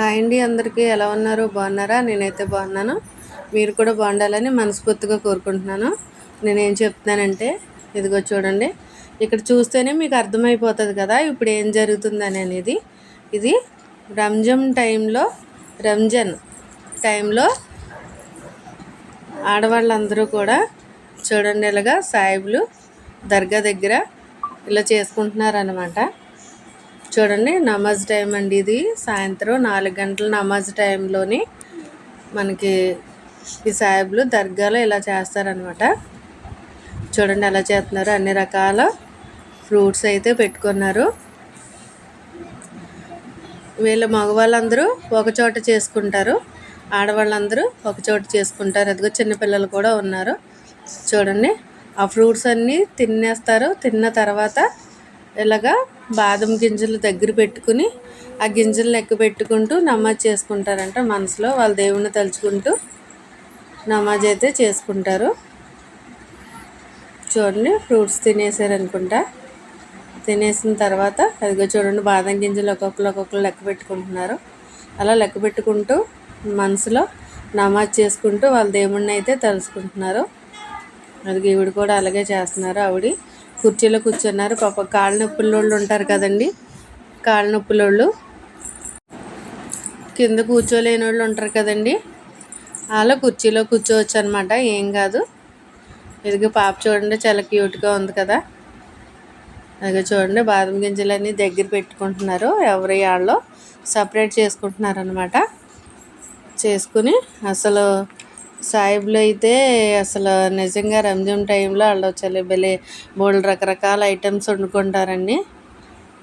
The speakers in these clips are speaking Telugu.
హాయ్ అండి అందరికీ. ఎలా ఉన్నారు? బాగున్నారా? నేనైతే బాగున్నాను. మీరు కూడా బాగుండాలని మనస్ఫూర్తిగా కోరుకుంటున్నాను. నేనేం చెప్తున్నానంటే ఇదిగో చూడండి. ఇక్కడ చూస్తేనే మీకు అర్థమైపోతుంది కదా ఇప్పుడు ఏం జరుగుతుందని అనేది. ఇది రంజాన్ టైంలో రంజాన్ టైంలో ఆడవాళ్ళందరూ కూడా చూడండి ఇలాగా సాయిబులు దర్గా దగ్గర ఇలా చేసుకుంటున్నారనమాట చూడండి నమాజ్ టైం అండి ఇది. సాయంత్రం నాలుగు గంటల నమాజ్ టైంలోని మనకి ఈ సాహెబ్లు దర్గాలో ఇలా చేస్తారనమాట చూడండి ఎలా చేస్తున్నారు. అన్ని రకాల ఫ్రూట్స్ అయితే పెట్టుకున్నారు. వీళ్ళ మగవాళ్ళందరూ ఒక చోట చేసుకుంటారు. ఆడవాళ్ళందరూ ఒక చోట చేసుకుంటారు. అదిగో చిన్నపిల్లలు కూడా ఉన్నారు. చూడండి ఆ ఫ్రూట్స్ అన్నీ తినేస్తారు. తిన్న తర్వాత ఇలాగా బాదం గింజలు దగ్గర పెట్టుకుని ఆ గింజలు లెక్క పెట్టుకుంటూ నమాజ్ చేసుకుంటారంట మనసులో. వాళ్ళ దేవుణ్ణి తలుచుకుంటూ నమాజ్ అయితే చేసుకుంటారు. చూడండి ఫ్రూట్స్ తినేసారనుకుంటా తినేసిన తర్వాత అదిగో చూడండి బాదం గింజలు ఒక్కొక్కరు ఒక్కొక్కరు లెక్క పెట్టుకుంటున్నారు. అలా లెక్క పెట్టుకుంటూ మనసులో నమాజ్ చేసుకుంటూ వాళ్ళ దేవుణ్ణి అయితే తలుచుకుంటున్నారు. అది ఈవిడ కూడా అలాగే చేస్తున్నారు ఆవిడ. కుర్చీలో కూర్చున్నారు. పాప కాళ్ళ నొప్పులోళ్ళు ఉంటారు కదండి. కాళ్ళ నొప్పులోళ్ళు. కింద కూర్చోలేని వాళ్ళు ఉంటారు కదండి. అలా కుర్చీలో కూర్చోవచ్చు అనమాట ఏం కాదు. ఇదిగో పాప చూడండి చాలా క్యూట్గా ఉంది కదా. అలాగే చూడండి బాదం గింజలన్నీ దగ్గర పెట్టుకుంటున్నారు. ఎవరి వాళ్ళు సపరేట్ చేసుకుంటున్నారు అనమాట చేసుకుని అసలు సాయిబులు అయితే అసలు నిజంగా రంజాన్ టైంలో వాళ్ళు చాలా భలే మూడు రకరకాల ఐటమ్స్ వండుకుంటారండి.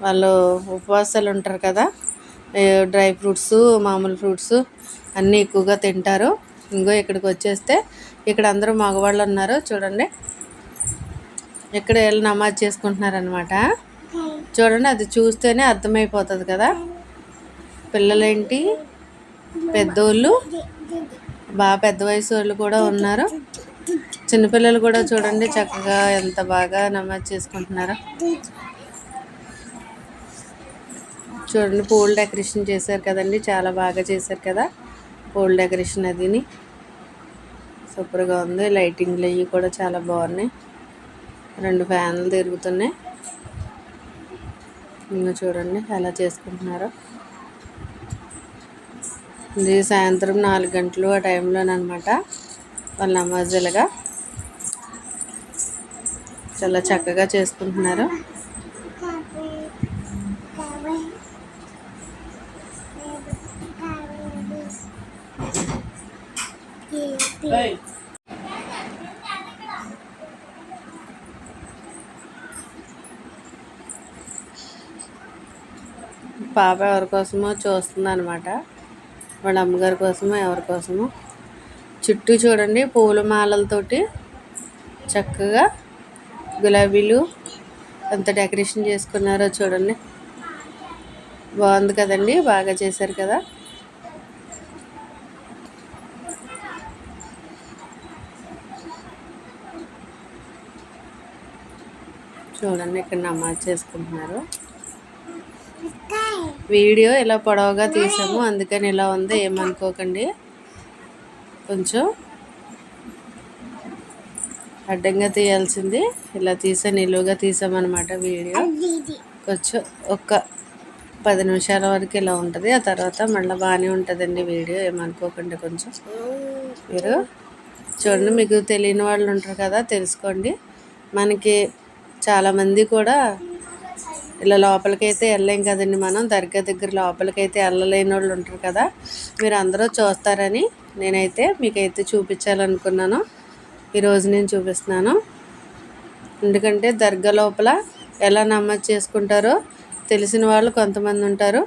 వాళ్ళు ఉపవాసాలు ఉంటారు కదా డ్రై ఫ్రూట్స్ మామూలు ఫ్రూట్స్ అన్నీ ఎక్కువగా తింటారు. ఇంకో ఇక్కడికి వచ్చేస్తే ఇక్కడ అందరూ మగవాళ్ళు ఉన్నారు చూడండి. ఇక్కడ వెళ్ళి నమాజ్ చేసుకుంటున్నారనమాట చూడండి అది చూస్తేనే అర్థమైపోతుంది కదా. పిల్లలేంటి? పెద్దోళ్ళు. బాగా పెద్ద వయసు వాళ్ళు కూడా ఉన్నారు. చిన్నపిల్లలు కూడా చూడండి చక్కగా ఎంత బాగా నమాజ్ చేసుకుంటున్నారు. చూడండి పూల్ డెకరేషన్ చేశారు కదండి చాలా బాగా చేశారు కదా. పూల్ డెకరేషన్ అదిని. సూపర్గా ఉంది. లైటింగ్లు అవి కూడా చాలా బాగున్నాయి. రెండు ఫ్యాన్లు తిరుగుతున్నాయి. ఇంకా చూడండి ఎలా చేసుకుంటున్నారో. ఇది సాయంత్రం నాలుగు గంటలు ఆ టైంలోనమాట వాళ్ళ నమాజులుగా చాలా చక్కగా చేసుకుంటున్నారు. పాప ఎవరి కోసమో చూస్తుంది అనమాట వాళ్ళ అమ్మగారి కోసమో ఎవరి కోసమో. చుట్టూ చూడండి పూల మాలలతోటి చక్కగా గులాబీలు ఎంత డెకరేషన్ చేసుకున్నారో చూడండి. బాగుంది కదండి బాగా చేశారు కదా. చూడండి ఇక్కడ నమాజ్ చేసుకుంటున్నారు. వీడియో ఇలా పొడవుగా తీసాము అందుకని ఇలా ఉంది ఏమనుకోకండి. కొంచెం అడ్డంగా తీయాల్సింది. ఇలా తీసా నిలువుగా తీసామన్నమాట వీడియో. కొంచెం ఒక్క పది నిమిషాల వరకు ఇలా ఉంటుంది. ఆ తర్వాత మళ్ళీ బాగానే ఉంటుందండి వీడియో. ఏమనుకోకండి కొంచెం. మీరు చూడండి మీకు తెలియని వాళ్ళు ఉంటారు కదా తెలుసుకోండి. మనకి చాలామంది కూడా ఇలా లోపలికైతే వెళ్ళలేం కదండి మనం. దర్గా దగ్గర లోపలికైతే వెళ్ళలేని వాళ్ళు ఉంటారు కదా. మీరు అందరూ చూస్తారని నేనైతే మీకైతే చూపించాలనుకున్నాను. ఈరోజు నేను చూపిస్తున్నాను. ఎందుకంటే దర్గా లోపల ఎలా నమ్మకం చేసుకుంటారో తెలిసిన వాళ్ళు కొంతమంది ఉంటారు.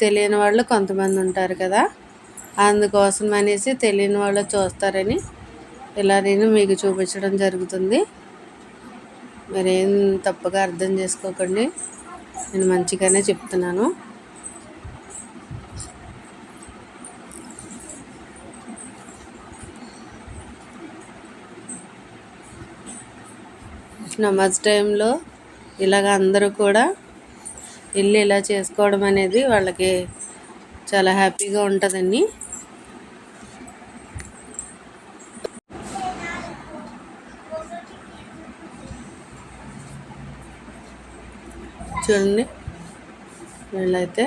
తెలియని వాళ్ళు కొంతమంది ఉంటారు కదా. అందుకోసం అనేసి తెలియని వాళ్ళు చూస్తారని ఇలా నేను మీకు చూపించడం జరుగుతుంది. మరేం తప్పుగా అర్థం చేసుకోకండి. నేను మంచిగానే చెప్తున్నాను. నమాజ్ టైంలో ఇలాగ అందరూ కూడా వెళ్ళి ఇలా చేసుకోవడం అనేది వాళ్ళకి చాలా హ్యాపీగా ఉంటుందండి. చూడండి. వీళ్ళైతే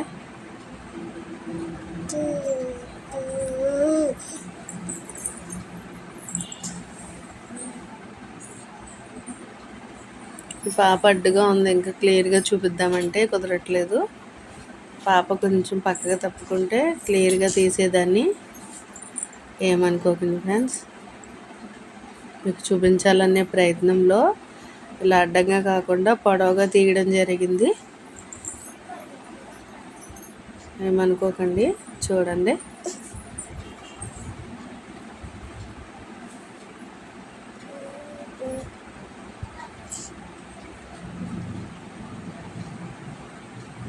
పాప అడ్డుగా ఉంది ఇంకా క్లియర్గా చూపిద్దామంటే కుదరట్లేదు. పాప కొంచెం పక్కగా తప్పుకుంటే క్లియర్గా తీసేదాన్ని. ఏమనుకోకండి ఫ్రెండ్స్ మీకు చూపించాలనే ప్రయత్నంలో ఇలా అడ్డంగా కాకుండా పొడవుగా తీయడం జరిగింది. ఏమనుకోకండి చూడండి.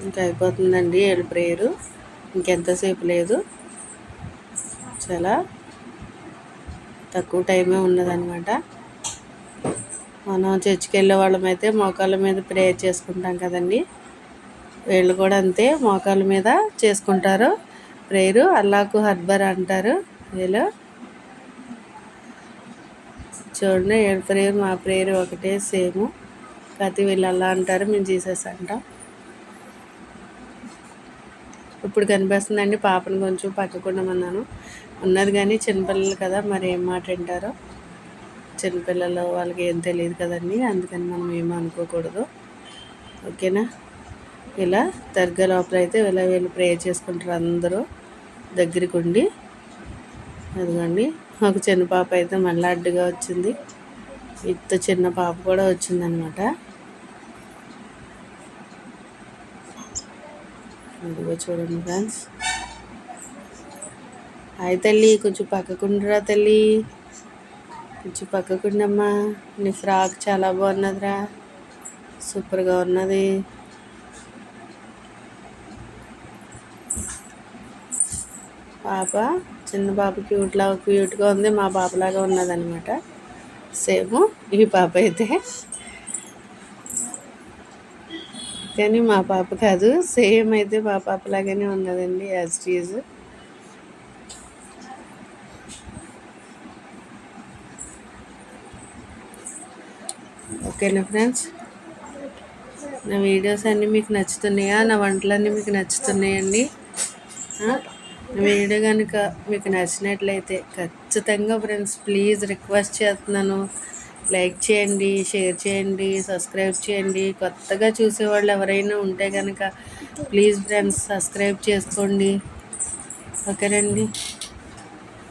ఇంకా అయిపోతుందండి ఏడు ప్రేయరు. ఇంకెంతసేపు లేదు. చాలా తక్కువ టైమే ఉన్నదనమాట మనం చర్చికి వెళ్ళే వాళ్ళమైతే మోకాళ్ళ మీద ప్రేయర్ చేసుకుంటాం కదండి. వీళ్ళు కూడా అంతే మోకాళ్ళ మీద చేసుకుంటారు. ప్రేయరు అల్లాకు హర్బర్ అంటారు వీళ్ళు. చూడండి వీళ్ళ ప్రేయర్ మా ప్రేయర్ ఒకటే సేమ్. ప్రతి వీళ్ళు అలా అంటారు మేము జీసస్ అంటాం. ఇప్పుడు కనిపిస్తుందండి పాపను కొంచెం పక్కకుండమన్నాను ఉన్నది కానీ చిన్నపిల్లలు కదా మరి ఏం మాట వింటారో. చిన్నపిల్లలు వాళ్ళకి ఏం తెలియదు కదండి అందుకని మనం ఏమీ అనుకోకూడదు. ఓకేనా? ఇలా దర్గా లోపల అయితే ఇలా వీళ్ళు ప్రే చేసుకుంటారు అందరూ. దగ్గరికి ఉండి అదిగోండి ఒక చిన్న పాప అయితే మళ్ళీ అడ్డుగా వచ్చింది. ఇంత చిన్న పాప కూడా వచ్చిందనమాట. అదిగో చూడండి ఫ్రెండ్స్ అయితే తల్లి కొంచెం పక్కకుండరా తల్లి. కొంచెం పక్కకుండమ్మా. నీ ఫ్రాక్ చాలా బాగున్నదిరా. సూపర్గా ఉన్నది. పాప చిన్న పాప క్యూట్లా క్యూట్గా ఉంది. మా పాపలాగా ఉన్నదనమాట సేమ్ ఈ పాప అయితే. కానీ మా పాప కాదు. సేమ్ అయితే మా పాప లాగానే ఉన్నదండి యాజ్ టీజ్ ఓకేనా ఫ్రెండ్స్? నా వీడియోస్ అన్నీ మీకు నచ్చుతున్నాయా? నా వంటలన్నీ మీకు నచ్చుతున్నాయండి. వీడియో కనుక మీకు నచ్చినట్లయితే ఖచ్చితంగా ఫ్రెండ్స్ ప్లీజ్ రిక్వెస్ట్ చేస్తున్నాను. లైక్ చేయండి షేర్ చేయండి సబ్స్క్రైబ్ చేయండి. కొత్తగా చూసేవాళ్ళు ఎవరైనా ఉంటే కనుక ప్లీజ్ ఫ్రెండ్స్ సబ్స్క్రైబ్ చేసుకోండి. ఓకేనండి?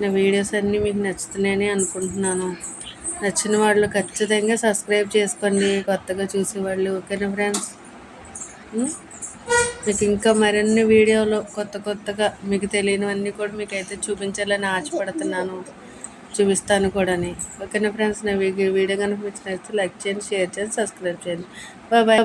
నా వీడియోస్ అన్నీ మీకు నచ్చుతున్నాయని అనుకుంటున్నాను. నచ్చిన వాళ్ళు ఖచ్చితంగా సబ్స్క్రైబ్ చేసుకోండి. కొత్తగా చూసేవాళ్ళు ఓకేనా ఫ్రెండ్స్? మీకు ఇంకా మరిన్ని వీడియోలు కొత్త కొత్తగా మీకు తెలియనివన్నీ కూడా మీకు అయితే చూపించాలని ఆశపడుతున్నాను. చూపిస్తాను కూడా ఓకేనా ఫ్రెండ్స్? నా వీడియో కనుక మీకు నచ్చితే లైక్ చేయండి షేర్ చేయండి సబ్స్క్రైబ్ చేయండి. Bye bye.